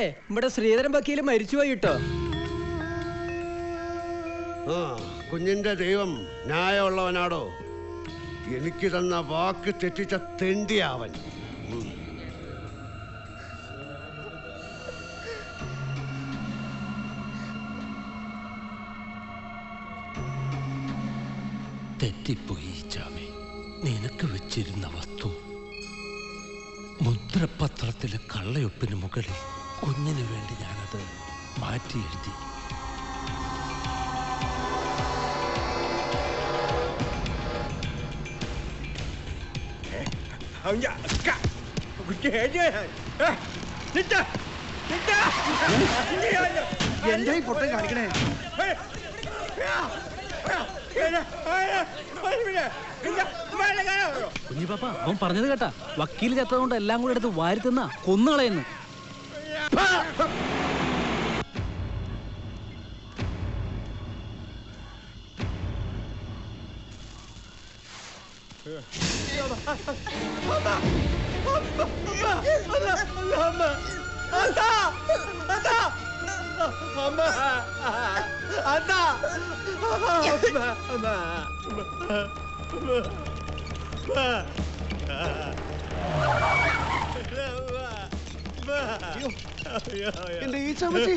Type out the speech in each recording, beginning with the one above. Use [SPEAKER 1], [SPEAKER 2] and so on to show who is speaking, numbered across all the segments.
[SPEAKER 1] ഇവിടെ ശ്രീധരൻ വക്കീൽ മരിച്ചുപോയി കേട്ടോ
[SPEAKER 2] ആ കുഞ്ഞിന്റെ ദൈവം ന്യായമുള്ളവനാടോ? എനിക്ക് തന്ന വാക്ക് തെറ്റിച്ച തെണ്ടിയാവൻ.
[SPEAKER 3] തെറ്റിപ്പോയി ചാമി. നിനക്ക് വെച്ചിരുന്ന വസ്തു. മുദ്രപത്രത്തിലെ കള്ളയൊപ്പിന് മുകളിൽ കുഞ്ഞിന് വേണ്ടി ഞാനത് മാറ്റി എഴുതി.
[SPEAKER 4] എന്തായി പൊട്ടൻ കാണിക്കണേ?
[SPEAKER 5] കുഞ്ഞിപ്പാപ്പ അവൻ പറഞ്ഞത് കേട്ടാ. വക്കീൽ ചത്തതുകൊണ്ട് എല്ലാം കൂടെ എടുത്ത് വാരി തിന്ന കൊന്നുകളയെന്ന്. Ah!
[SPEAKER 4] എന്റെ ഈ ചമ്മച്ചി ചമച്ചി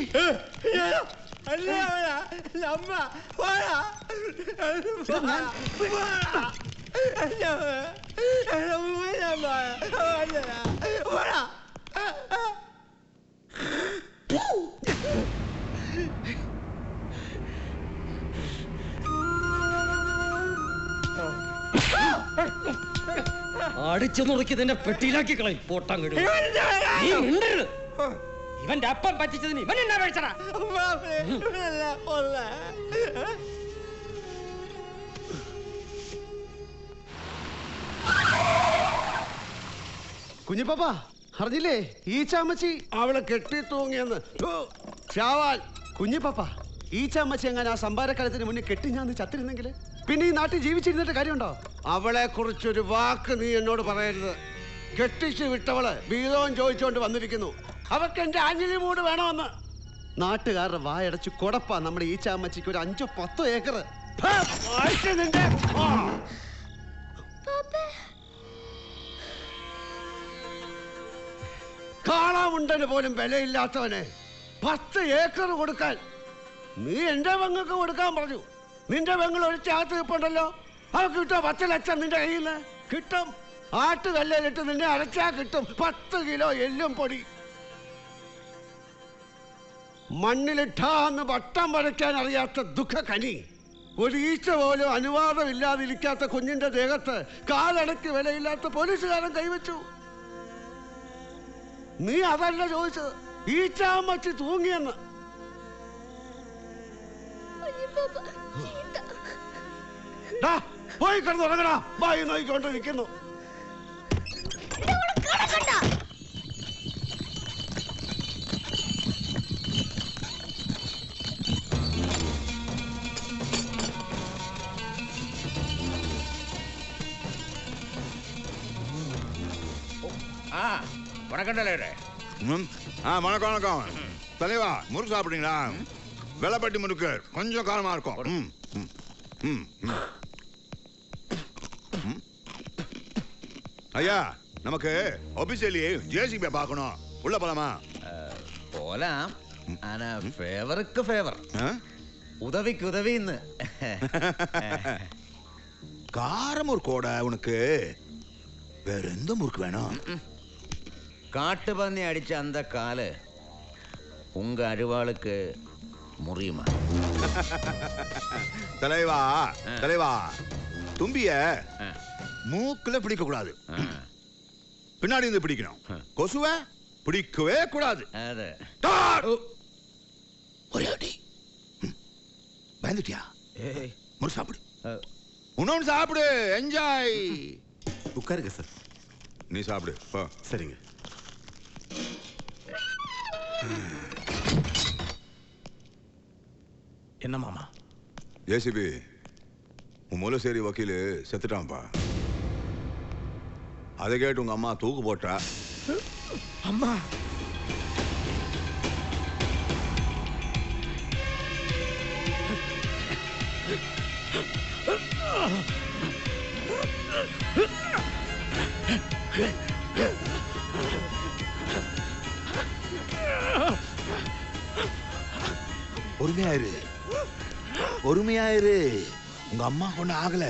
[SPEAKER 1] അടിച്ചു നുറുക്കി നിന്നെ പെട്ടിയിലാക്കി കളയും. പോട്ടാൻ കഴിയും ഇവന്റെ അപ്പം പറ്റിച്ചതിന് ഇവൻ എന്നാ കഴിച്ചടാ
[SPEAKER 4] കുഞ്ഞിപ്പാപ്പ അറിഞ്ഞില്ലേ? ഈ ചാമച്ചി
[SPEAKER 2] അവളെ കെട്ടി തൂങ്ങിയെന്ന്. കുഞ്ഞിപ്പാ
[SPEAKER 4] കുഞ്ഞിപ്പാപ്പ ഈ ചാമച്ചി എങ്ങനെ ആ സംഭാരക്കാലത്തിന് മുന്നേ കെട്ടി ഞാൻ ചത്തിരുന്നെങ്കിൽ പിന്നെ ഈ നാട്ടിൽ ജീവിച്ചിരുന്നിട്ട് കാര്യമുണ്ടോ?
[SPEAKER 2] അവളെ കുറിച്ചൊരു വാക്ക് നീ എന്നോട് പറയരുത്. കെട്ടിച്ച് വിട്ടവൾ വീതവും ചോദിച്ചുകൊണ്ട് വന്നിരിക്കുന്നു. അവർക്ക് എന്റെ ആഞ്ഞിലി മൂട് വേണമെന്ന്.
[SPEAKER 4] നാട്ടുകാരുടെ വായടച്ച് കൊടപ്പാ നമ്മുടെ ഈ ചാമച്ചിക്ക് ഒരു അഞ്ചോ പത്തോ ഏക്കർ.
[SPEAKER 2] നിന്റെ. കാളാമുണ്ടന് പോലും വിലയില്ലാത്തവനെ പത്ത് ഏക്കർ കൊടുക്കാൻ നീ എന്റെ പങ്ങൾക്ക് കൊടുക്കാൻ പറഞ്ഞു. നിന്റെ പെങ്ങൾ ആട്ട് കിപ്പുണ്ടല്ലോ അത് കിട്ടും പത്ത് ലക്ഷം നിന്റെ കയ്യിൽ നിന്ന്? കിട്ടും. ആട്ടുകല്ലിട്ട് നിന്നെ അരച്ചാ കിട്ടും. പത്ത് കിലോ എല്ലും പൊടി. മണ്ണിലിട്ടാന്ന് വട്ടം വരയ്ക്കാൻ അറിയാത്ത ദുഃഖകനി. ഒരു ഈച്ച പോലും അനുവാദമില്ലാതിരിക്കാത്ത കുഞ്ഞിന്റെ ദേഹത്ത് കാലടക്ക് വിലയില്ലാത്ത പോലീസുകാരൻ കൈവച്ചു. നീ അതല്ല ചോദിച്ചത്. ഈച്ചാമ്മച്ചി തൂങ്ങിയെന്ന്. പോയി കിടന്ന് ഉറങ്ങടാ വായി നോക്കിക്കൊണ്ട് നിൽക്കുന്നു
[SPEAKER 6] ஆ வணக்கம் தலைவரே
[SPEAKER 7] ம் ஆ வணக்கம் வணக்கம் தலைவா முறுக்கு சாப்பிட்டீங்களா வெள்ளப்பட்டி முறுக்கு கொஞ்சம் காரமா இருக்கும் ம் ம் ம் ம். ம். ஐயா நமக்கு ஒபிசியலி ஜேசிபி பார்க்கணும். உள்ள போலாமா?
[SPEAKER 6] போலாம். ஆனா ஃபேவருக்கு ஃபேவர்? உதவிக்கு உதவின்னு.
[SPEAKER 7] கார முறுக்கோட உனக்கு வேற எந்த முறுக்கு வேணும்?
[SPEAKER 6] காட்டு அடிச்ச அந்த காலு உங்க அருவாளுக்கு முறியுமா?
[SPEAKER 7] தலைவா. தலைவா தும்பிய மூக்குல பிடிக்க கூடாது பின்னாடி இருந்து பிடிக்கணும். கொசுவை பிடிக்கவே கூடாது! ஒரே அடி. பயந்துட்டியா?
[SPEAKER 6] ஏய்,
[SPEAKER 7] முறு சாப்பிடு. இன்னொன்னு சாப்பிடு. என்ஜாய்
[SPEAKER 4] உட்காருங்க சார்.
[SPEAKER 7] நீ சாப்பிடு.
[SPEAKER 4] சரிங்க.
[SPEAKER 3] என்ன மாமா?
[SPEAKER 7] ஏசிபி உன் மூலசேரி வக்கீல் செத்துட்டான்ப்பா. அதை கேட்டு உங்க அம்மா தூக்கு போட்டா.
[SPEAKER 3] அம்மா.
[SPEAKER 7] பொறுமையாயிரு பொறுமையாயிரு உங்க அம்மா கொண்டு ஆகல.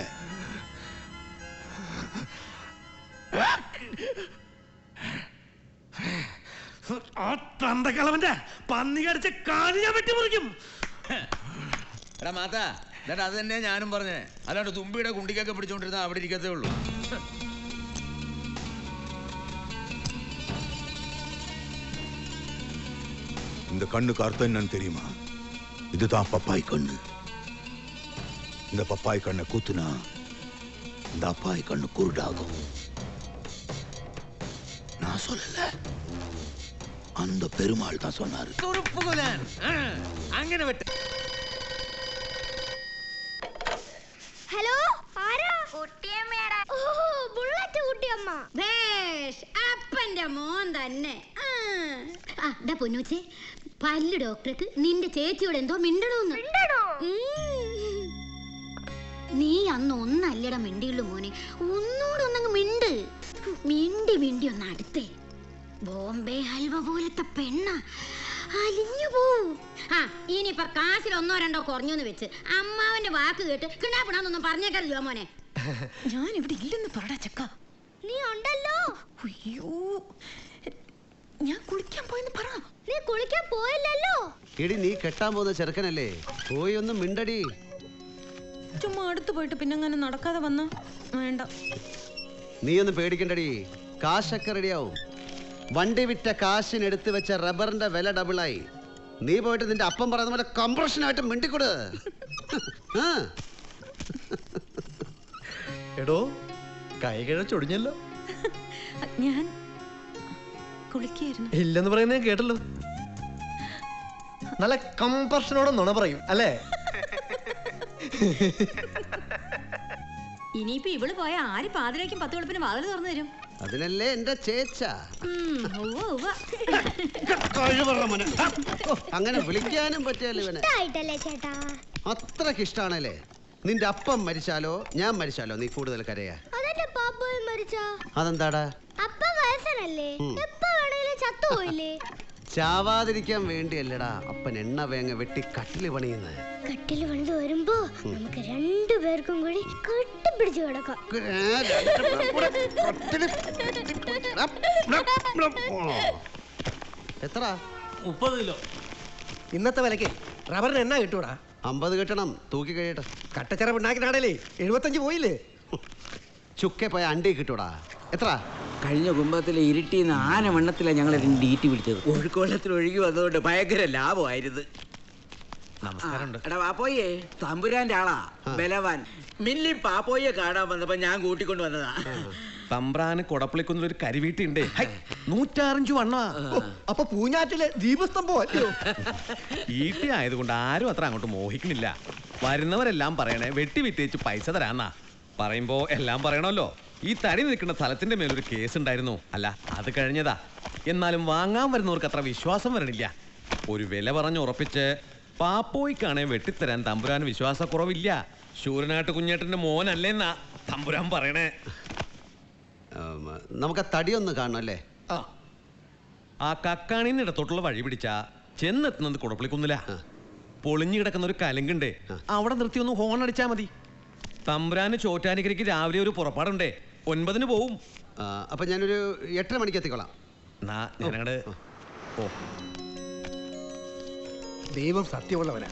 [SPEAKER 3] തന്തക്കളവന്റെ പന്നി കടിച്ച കാല് ഞാൻ വെട്ടി മുറിക്കും
[SPEAKER 6] എടാ മാത്ത എന്നിട്ട് അത് തന്നെ ഞാനും പറഞ്ഞേ അല്ലാണ്ട് തുമ്പിയുടെ കുണ്ടിക്കൊക്കെ പിടിച്ചോണ്ടിരുന്ന അവിടെ ഇരിക്കത്തേ ഉള്ളൂ
[SPEAKER 7] இந்த கண்ணுக்கு அர்த்தம் என்னன்னு தெரியுமா இதுதான் பப்பாய் கண்ணு இந்த பப்பாய் கண்ணை குத்துனா இந்த அப்பாய் கண்ணு குருடாகும் நான் சொல்லல அந்த பெருமாள் தான் சொன்னாரு
[SPEAKER 6] തുറുപ്പുകുലൻ. ആ, അങ്ങനെ വെട്ട്
[SPEAKER 8] ഹലോ ആരാ കുട്ടിയമ്മയാടാ ഓ ബുള്ളറ്റ് കുട്ടിയമ്മ
[SPEAKER 9] ഭേഷ് അപ്പന്റെ മോൻ തന്നെ ആ. ആ ഡാ പൊന്നൂച്ചേ പല്ല് ഡോക്ടർക്ക് നിന്റെ ചേച്ചിയോട് എന്തോ മിണ്ടണോന്ന്
[SPEAKER 8] മിണ്ടണോ?
[SPEAKER 9] ഉം. നീ അന്ന് ഒന്നല്ലട മിണ്ടിയുള്ളൂ മോനെ ഒന്നുകൂടെ ഒന്നങ്ങ് മിണ്ട് മിണ്ടി മിണ്ടി ഒന്ന് അടുത്തേ ബോംബെ ഹൽവ പോലത്തെ പെണ്ണ. അലിഞ്ഞു പോവും. ആ ഇനിയിപ്പൊ കാശിൽ ഒന്നോ രണ്ടോ കുറഞ്ഞോന്ന് വെച്ച് അമ്മാവന്റെ വാക്ക് കേട്ട് കിണാപ്പിടാന്നൊന്നും പറഞ്ഞേക്കല്ലോ മോനെ?
[SPEAKER 10] ഞാൻ ഇവിടെ ഇല്ലെന്ന് പറടാ ചക്ക.
[SPEAKER 8] നീ ഉണ്ടല്ലോ.
[SPEAKER 10] അയ്യോ. ഞാൻ കുളിക്കാൻ പോയെന്ന് പറ.
[SPEAKER 8] നീ കുളിക്കാൻ പോയല്ലോ
[SPEAKER 2] എടി നീ കെട്ടാൻ പോകുന്ന ചെറുക്കനല്ലേ? പോയി ഒന്ന് മിണ്ടടി.
[SPEAKER 10] ചുമ്മാ അടുത്ത് പോയിട്ട് പിന്നെ അങ്ങനെ നടക്കാതെ വന്ന വേണ്ട.
[SPEAKER 2] നീ ഒന്ന് പേടിക്കണ്ടടി. കാശൊക്കെ റെഡിയാവും വണ്ടി വിറ്റ കാശിന് എടുത്തു വെച്ച റബ്ബറിന്റെ വില ഡബിളായി നീ പോയിട്ട് നിന്റെ അപ്പം പറയുന്ന പോലെ കംപ്രഷനായിട്ട് മിണ്ടിക്കൊട്.
[SPEAKER 1] എടോ കൈകിഴ ചൊടിഞ്ഞല്ലോ
[SPEAKER 10] ഞാൻ കുളിക്കായിരുന്നു.
[SPEAKER 1] ഇല്ലെന്ന് പറയുന്നത് കേട്ടല്ലോ. നല്ല കംപ്രഷനോടെ നുണ പറയും അല്ലേ?
[SPEAKER 9] ഇനിയിപ്പോ ഇവൾ പോയ ആര് പാതിരേക്കും പത്ത് വെളുപ്പിന് വാതിൽ തുറന്നു തരും?
[SPEAKER 2] അതിനല്ലേ എന്റെ ചേച്ച? അങ്ങനെ വിളിക്കാനും പറ്റിയല്ലോ ഇവനെ? അത്രയ്ക്ക് ഇഷ്ടാണല്ലേ? നിന്റെ അപ്പം മരിച്ചാലോ ഞാൻ മരിച്ചാലോ നീ കൂടുതൽ കരയാ? അതെന്താടാ?
[SPEAKER 8] അപ്പ വയസ്സനല്ലേ? എപ്പ വേണേലും ചത്തുപോയില്ലേ?
[SPEAKER 2] ചാവാതിരിക്കാൻ വേണ്ടിയല്ലടാ അപ്പൻ എണ്ണ വേങ്ങ വെട്ടി കട്ടിൽ പണിയുന്നത്
[SPEAKER 8] കട്ടിൽ പണിത് വരുമ്പോ നമുക്ക് രണ്ടുപേർക്കും കൂടി കെട്ടിപ്പിടിച്ച് കിടക്കാം.
[SPEAKER 2] എത്ര
[SPEAKER 1] മുപ്പത് കിലോ. ഇന്നത്തെ വിലക്ക് റബ്ബറിന് എണ്ണ കിട്ടൂടാ?
[SPEAKER 2] അമ്പത് കിട്ടണം. തൂക്കി കഴിയട്ടെ.
[SPEAKER 1] കട്ടച്ചറ പിണ്ണാക്കിനാടല്ലേ എഴുപത്തഞ്ച് പോയില്ലേ?
[SPEAKER 2] ചുക്കെ പോയ അണ്ടി കിട്ടൂടാ. എത്ര?
[SPEAKER 11] കഴിഞ്ഞ കുംഭത്തിലെ ഇരുട്ടിന്ന് ആന വണ്ണത്തിലാണ് ഞങ്ങൾ രണ്ട് ഈറ്റി പിടിച്ചത്. ഒഴുക്കോളത്തിൽ ഒഴുകി വന്നതുകൊണ്ട് ഭയങ്കര ലാഭമായിരുന്നു. എടാ പാപ്പോയെ തമ്പുരാന്റെ ആളാ ബലവാൻ. മില്ലി പാപ്പോയെ കാണാൻ വന്നപ്പോ ഞാൻ കൂട്ടിക്കൊണ്ട് വന്നതാ.
[SPEAKER 3] തമ്പ്രാന് കൊടപ്പളിക്കുന്ന ഒരു കരിവീട്ടുണ്ട് നൂറ്റാറഞ്ചു വണ്ണ.
[SPEAKER 1] അപ്പൊ പൂഞ്ഞാറ്റിലെ ദീപസ്തംഭം അല്ലയോ?
[SPEAKER 3] ഈട്ടി ആയതുകൊണ്ട് ആരും അത്ര അങ്ങോട്ട് മോഹിക്കണില്ല വരുന്നവരെല്ലാം പറയണേ വെട്ടി വിറ്റേച്ച് പൈസ തരാന്നാ. പറയുമ്പോ എല്ലാം പറയണമല്ലോ. ഈ തടി നിൽക്കുന്ന സ്ഥലത്തിന്റെ മേലൊരു കേസ് ഉണ്ടായിരുന്നു അല്ല അത് കഴിഞ്ഞതാ. എന്നാലും വാങ്ങാൻ വരുന്നവർക്ക് അത്ര വിശ്വാസം വരണില്ല. ഒരു വില പറഞ്ഞ് ഉറപ്പിച്ച് പാപ്പോയ്ക്കാണെ വെട്ടിത്തരാൻ തമ്പുരാൻ വിശ്വാസക്കുറവില്ല. ശൂരനാട്ട് കുഞ്ഞേട്ടന്റെ മോനല്ലേന്നാ തമ്പുരാൻ പറയണേ.
[SPEAKER 2] നമുക്ക് ആ തടിയൊന്ന് കാണണം അല്ലേ?
[SPEAKER 3] ആ. കക്കാണിന്ന് ഇടത്തോട്ടുള്ള വഴി പിടിച്ച ചെന്നെത്തുന്നത് കുടപ്പിളിക്കുന്നില്ല പൊളിഞ്ഞു കിടക്കുന്ന ഒരു കലങ്കുണ്ടേ അവിടെ നിർത്തി ഒന്ന് ഹോൺ അടിച്ചാ മതി. തമ്പ്രാന് ചോറ്റാനിക്കരയ്ക്ക് രാവിലെ ഒരു പുറപ്പാടുണ്ടേ. ഒൻപതിന് പോവും.
[SPEAKER 2] ആ, അപ്പൊ ഞാനൊരു എട്ടര മണിക്ക് എത്തിക്കോളാം.
[SPEAKER 3] എന്നാ ഞാനങ്ങട് ഓ
[SPEAKER 1] ദൈവം സത്യമുള്ളവനാ.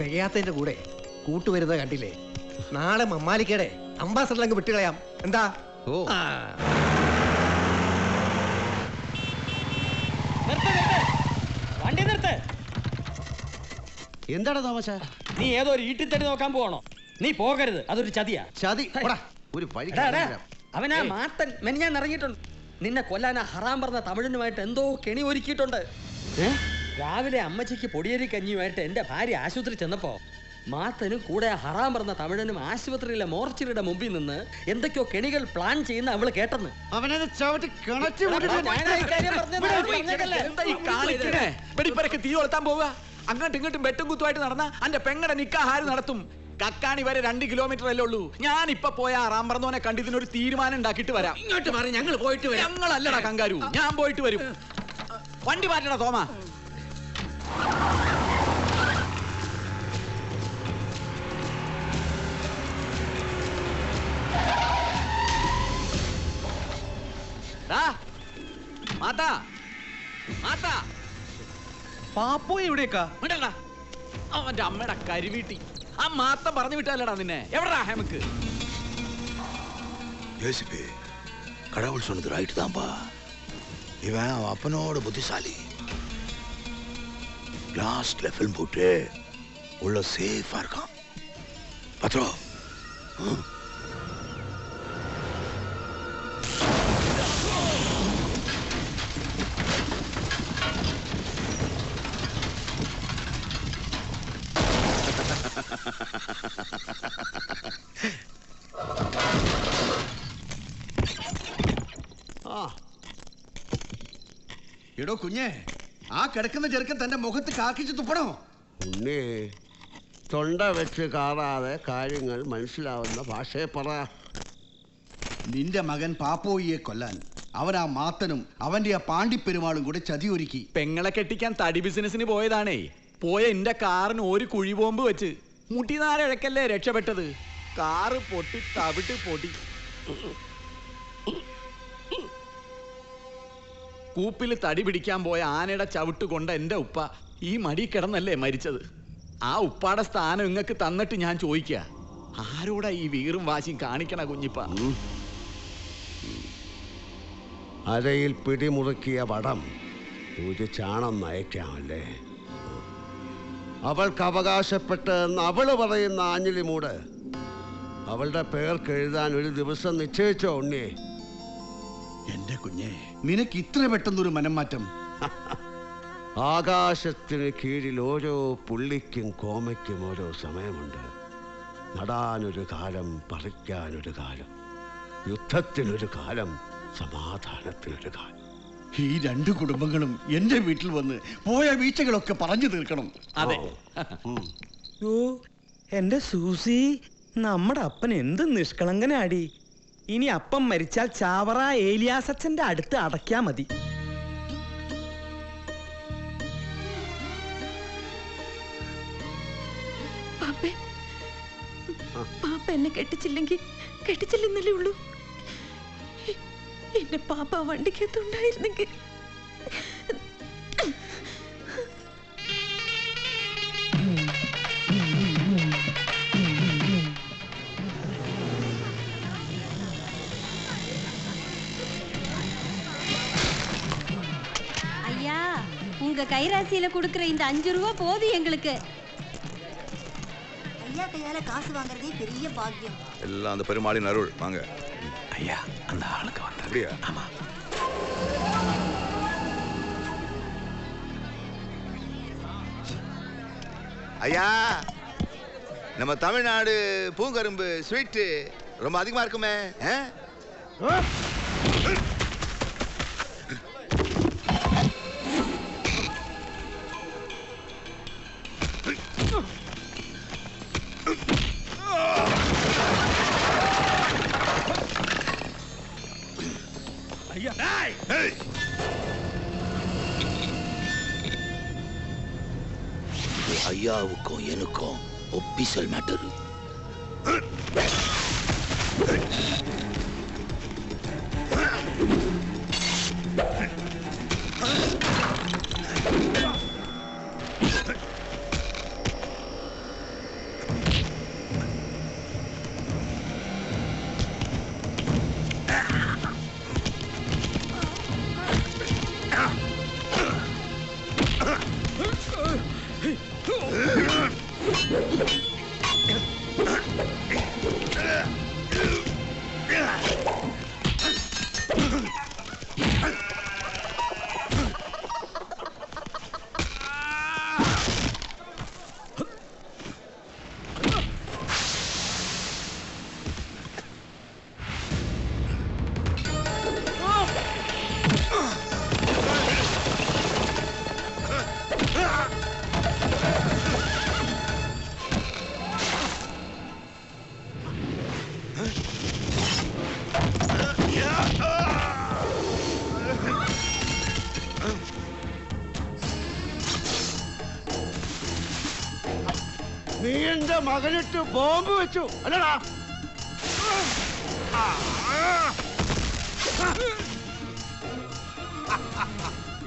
[SPEAKER 1] തികയാത്തതിന്റെ കൂടെ കൂട്ടുവരുന്നത് കണ്ടില്ലേ? നാളെ മമ്മാലിക്കയുടെ അംബാസഡർ അങ്ങ് വിട്ടുകളയാം. എന്താ?
[SPEAKER 2] ഓ.
[SPEAKER 1] ആ.
[SPEAKER 12] വണ്ടി നിർത്ത്.
[SPEAKER 2] എന്താടാ തോമച്ച
[SPEAKER 12] നീ ഏതോ ഒരു ഈട്ടിത്തടി നോക്കാൻ പോകണോ നീ പോകരുത് അതൊരു ചതിയാ.
[SPEAKER 2] ചതി. പോടാ, ഒരു വഴി
[SPEAKER 12] എടാ, എടാ,
[SPEAKER 2] കാണിച്ചുതരാം.
[SPEAKER 12] അവനാ മാത്തൻ. മെനിഞ്ഞാൻ ഇറങ്ങിയിട്ടുണ്ട്. നിന്നെ കൊല്ലാൻ ആ ഹറാം പറഞ്ഞ തമിഴനുമായിട്ട് എന്തോ കെണി ഒരുക്കിയിട്ടുണ്ട്. രാവിലെ അമ്മച്ചിക്ക് പൊടിയേരി കഞ്ഞിയുമായിട്ട് എന്റെ ഭാര്യ ആശുപത്രി ചെന്നപ്പോ മാത്തനും കൂടെ ആ ഹറാം പറഞ്ഞ തമിഴനും ആശുപത്രിയിലെ മോർച്ചറിയുടെ മുമ്പിൽ നിന്ന് എന്തൊക്കെയോ കെണികൾ പ്ലാൻ ചെയ്യുന്ന അവൾ കേട്ടെന്ന്.
[SPEAKER 11] അങ്ങോട്ടും ഇങ്ങോട്ടും വെട്ടും കുത്തുമായിട്ട് നടന്ന. അന്റെ പെങ്ങടെ നിക്കാഹാരം നടത്തും. കക്കാണി വരെ രണ്ട് കിലോമീറ്റർ അല്ലേ ഉള്ളൂ. ഞാൻ ഇപ്പൊ പോയ റാംബർന്നോനെ കണ്ടു ഇതിനൊരു തീരുമാനം ഉണ്ടാക്കിട്ട് വരാം.
[SPEAKER 1] ഇങ്ങോട്ട് മാറി ഞങ്ങൾ പോയിട്ട് വരാം.
[SPEAKER 11] ഞങ്ങളല്ലടാ കങ്കാരു ഞാൻ പോയിട്ട് വരും. വണ്ടി മാറ്റടാ തോമ. മാതാ മാതാ.
[SPEAKER 3] പാപ്പോ
[SPEAKER 11] എവിടെയൊക്കെ അവന്റെ അമ്മയുടെ കരുവീട്ടി ആ മാത്ത പറഞ്ഞു വിട്ടല്ലടാ നിന്നെ എവിടാ ഹെമക്ക്
[SPEAKER 7] யோசிப்பு கடவுள் சொன்னது ரைட்டு தான்ப்பா இவன் அவன் அப்பனோட புத்திசாலி லாஸ்ட்ல ஃபில்ம் போட்டு உள்ள சேஃபா இருக்கான் பத்ரோ
[SPEAKER 2] എടോ കുഞ്ഞെ ആ കിടക്കുന്ന ചെറുക്കൻ തന്റെ മുഖത്ത് കാക്കിച്ച് തുപ്പണോ? ഉണ്ണി തൊണ്ട വെച്ച് കാറാതെ കാര്യങ്ങൾ മനസ്സിലാവുന്ന ഭാഷയെ പറ.
[SPEAKER 13] നിന്റെ മകൻ പാപ്പോയിയെ കൊല്ലാൻ അവൻ ആ മാത്തനും അവന്റെ ആ പാണ്ടിപ്പെരുമാളും കൂടെ ചതിയൊരുക്കി.
[SPEAKER 11] പെങ്ങളെ കെട്ടിക്കാൻ തടി ബിസിനസിന് പോയതാണേ. പോയ എന്റെ കാറിന് ഒരു കുഴിബോംബ് വെച്ച് മുട്ടിനാരഴക്കല്ലേ രക്ഷപ്പെട്ടത്? കാറ് പൊട്ടി തവിട്ട് പൊട്ടി. കൂപ്പിൽ തടി പിടിക്കാൻ പോയ ആനയുടെ ചവിട്ട് കൊണ്ട എന്റെ ഉപ്പ ഈ മടി കിടന്നല്ലേ മരിച്ചത്. ആ ഉപ്പാടെ സ്ഥാനം ഇങ്ങക്ക് തന്നിട്ട് ഞാൻ ചോദിക്കുക ആരോടാ ഈ വീറും വാശിയും കാണിക്കണ കുഞ്ഞിപ്പ?
[SPEAKER 2] അരയിൽ പിടിമുറുക്കിയ വടം ഒരു ചാണം നയക്കാമല്ലേ? അവൾക്ക് അവകാശപ്പെട്ട് അവൾ പറയുന്ന ആഞ്ഞിലിമൂട്. അവളുടെ പേർക്ക് എഴുതാൻ ഒരു ദിവസം നിശ്ചയിച്ചോ ഉണ്ണി?
[SPEAKER 13] എന്റെ കുഞ്ഞെ നിനക്ക് ഇത്ര പെട്ടെന്നൊരു മനംമാറ്റം.
[SPEAKER 2] ആകാശത്തിന് കീഴിൽ ഓരോ പുള്ളിക്കും കോമയ്ക്കും ഓരോ സമയമുണ്ട്. നടാനൊരു കാലം പറിക്കാനൊരു കാലം യുദ്ധത്തിനൊരു കാലം സമാധാനത്തിനൊരു കാലം.
[SPEAKER 13] ഈ രണ്ട് കുടുംബങ്ങളും എന്റെ വീട്ടിൽ വന്ന് പോയ വീഴ്ചകളൊക്കെ പറഞ്ഞു തീർക്കണം.
[SPEAKER 11] അതെ.
[SPEAKER 14] ഓ. എന്റെ സൂസി നമ്മുടെ അപ്പൻ എന്ത് നിഷ്കളങ്കനാടി. ഇനി അപ്പം മരിച്ചാൽ ചാവറ ഏലിയാസച്ചന്റെ അടുത്ത് അടയ്ക്കാ മതി.
[SPEAKER 10] പാപ്പ എന്നെ കെട്ടിച്ചില്ലെങ്കിൽ കെട്ടിച്ചില്ലെന്നല്ലേ ഉള്ളൂ. എന്റെ പാപ്പ വണ്ടിക്കകത്തുണ്ടായിരുന്നെങ്കിൽ
[SPEAKER 15] கைராசியில கொடுக்கிற இந்த அஞ்சு ரூபா போதும் எங்களுக்கு.
[SPEAKER 16] ஐயா கையால காசு வாங்குறதே பெரிய பாக்கியம்.
[SPEAKER 7] எல்லாம் அந்த பெருமாளின் அருள். வாங்க.
[SPEAKER 3] ஐயா அந்த ஆளுக்கு வந்து
[SPEAKER 7] அப்படியா?
[SPEAKER 3] ஆமா.
[SPEAKER 7] ஐயா நம்ம தமிழ்நாடு பூங்கரும்பு ஸ்வீட்டு ரொம்ப அதிகமா இருக்குமே ஆ? Hey! ஐயாவுக்கும் எனக்கும் ஒப்பிசல் மேட்டரு
[SPEAKER 2] മകനിട്ട് ബോംബ് വെച്ചു. അല്ലടാ.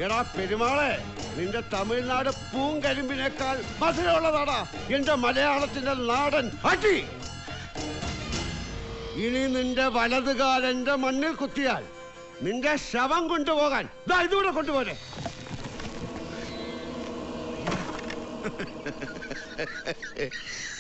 [SPEAKER 2] എടാ പെരുമാളെ നിന്റെ തമിഴ്നാട് പൂങ്കരിമ്പിനേക്കാൾ മധുരമുള്ളതാടാ എന്റെ മലയാളത്തിന്റെ നാടൻ അടി ഇനി നിന്റെ വലതുകാൽ എന്റെ മണ്ണിൽ കുത്തിയാൽ നിന്റെ ശവം കൊണ്ടുപോകാൻ ഇതാ ഇതുകൂടെ കൊണ്ടുപോരെ.